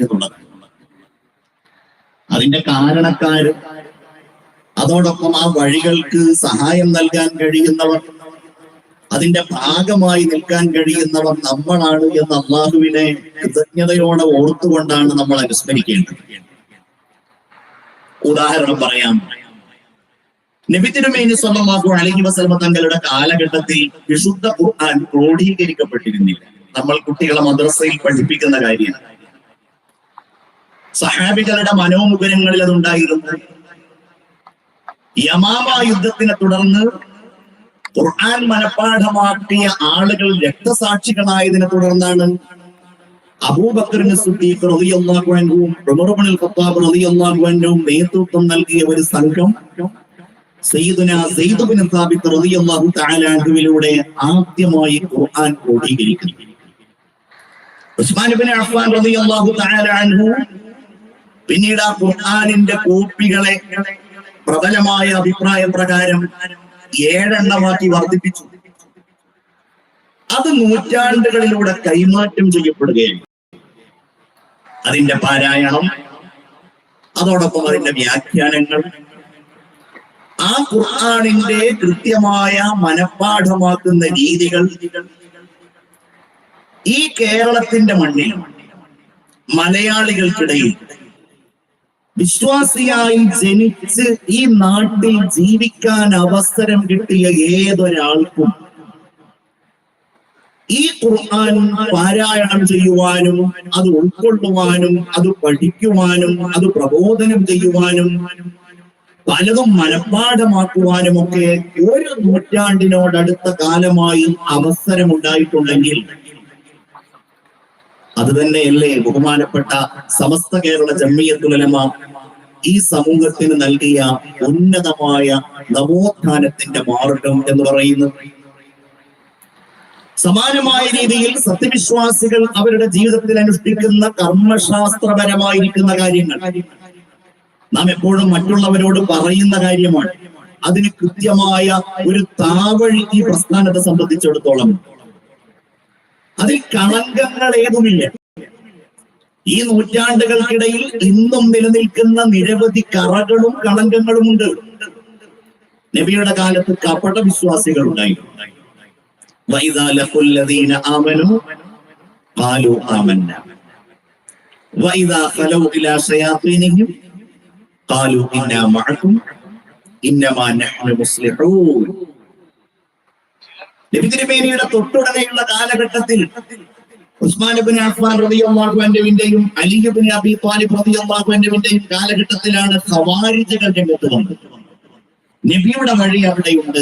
എന്നുള്ളത് അതിന്റെ കാരണക്കാര് അതോടൊപ്പം ആ വഴികൾക്ക് സഹായം നൽകാൻ കഴിയുന്നവർ അതിന്റെ ഭാഗമായി നിൽക്കാൻ കഴിയുന്നവർ നമ്മളാണ് എന്ന് അള്ളാഹുവിനെ കൃതജ്ഞതയോടെ ഓർത്തുകൊണ്ടാണ് നമ്മൾ അനുസ്മരിക്കേണ്ടത്. ഉദാഹരണം പറയാം. നബിത്തിരുമേനി സ്വല്ലല്ലാഹു അലൈഹി വസല്ലമ തങ്ങളുടെ കാലഘട്ടത്തിൽ വിശുദ്ധ ഖുർആൻ ക്രോഡീകരിക്കപ്പെട്ടിരുന്നില്ല. നമ്മൾ കുട്ടികളെ മദ്രസയിൽ പഠിപ്പിക്കുന്ന കാര്യമാണ്. സഹാബികളുടെ മനോമുഖരങ്ങളിൽ അതുണ്ടായിരുന്നു യമാമ യുദ്ധത്തിനെ തുടർന്ന് ഖുർആൻ മനഃപ്പാഠമാക്കിയ ആളുകൾ രക്തസാക്ഷികളായതിനെ തുടർന്നാണ് അബൂബക്കറിന് സുദ്ദീഖ് ഖത്താബ് നേതൃത്വം നൽകിയ ഒരു സംഘം സയ്യിദുന റളിയല്ലാഹു ആദ്യമായി ഖുർആൻ ക്രോഡീകരിക്കുന്നു. ഉസ്മാൻ ഇബ്നു അഫ്ഫാൻ റളിയല്ലാഹു തആല അൻഹു പിന്നീട് ആ ഖുർആാനിന്റെ കോപ്പികളെ പ്രബലമായ അഭിപ്രായ പ്രകാരം ഏഴെണ്ണമാക്കി വർദ്ധിപ്പിച്ചു. അത് നൂറ്റാണ്ടുകളിലൂടെ കൈമാറ്റം ചെയ്യപ്പെടുകയാണ്. അതിന്റെ പാരായണം അതോടൊപ്പം അതിന്റെ വ്യാഖ്യാനങ്ങൾ ആ ഖുർആാനിന്റെ കൃത്യമായ മനഃപ്പാഠമാക്കുന്ന രീതികൾ ഈ കേരളത്തിന്റെ മണ്ണിൽ മലയാളികൾക്കിടയിൽ വിശ്വാസിയായി ജനിച്ച് ഈ നാട്ടിൽ ജീവിക്കാൻ അവസരം കിട്ടിയ ഏതൊരാൾക്കും ഈ ഖുർആൻ പാരായണം ചെയ്യുവാനും അത് ഉൾക്കൊള്ളുവാനും അത് പഠിക്കുവാനും അത് പ്രബോധനം ചെയ്യുവാനും പലതും മനഃപ്പാഠമാക്കുവാനും ഒക്കെ ഒരു നൂറ്റാണ്ടിനോടടുത്ത കാലമായി അവസരമുണ്ടായിട്ടുണ്ടെങ്കിൽ അത് തന്നെയല്ലേ ബഹുമാനപ്പെട്ട സമസ്ത കേരള ജമ്മിയത്തുലമ ഈ സമൂഹത്തിന് നൽകിയ ഉന്നതമായ നവോത്ഥാനത്തിന്റെ മാർഗം എന്ന് പറയുന്നു. സമാനമായ രീതിയിൽ സത്യവിശ്വാസികൾ അവരുടെ ജീവിതത്തിൽ അനുഷ്ഠിക്കുന്ന കർമ്മശാസ്ത്രപരമായിരിക്കുന്ന കാര്യങ്ങൾ. നാം എപ്പോഴും മറ്റുള്ളവരോട് പറയുന്ന കാര്യമാണ്. അതിന് കൃത്യമായ ഒരു താവഴി ഈ പ്രസ്ഥാനത്തെ സംബന്ധിച്ചിടത്തോളം. അതിൽ കളങ്കങ്ങൾ ഏതുമില്ല. ഈ നൂറ്റാണ്ടുകൾക്കിടയിൽ ഇന്നും നിലനിൽക്കുന്ന നിരവധി കറകളും കളങ്കങ്ങളും ഉണ്ട്. നബിയുടെ കാലത്ത് കപട വിശ്വാസികൾ ഉണ്ടായിരുന്നു ഇന്നമാ നഹ്നു മുസ്ലിഹൂൻ. നബിതിരുമേനിയുടെ തൊട്ടുടനെയുള്ള കാലഘട്ടത്തിൽ ഉസ്മാനുബിൻ അഫ്മാൻ റബിയുമാൻവിന്റെയും അലിബിൻ അബി താലിബ് റബിയുമാൻവിന്റെയും കാലഘട്ടത്തിലാണ് സവാരിജകൾ രംഗത്ത് വന്നത്. നബിയുടെ വഴി അവിടെയുണ്ട്.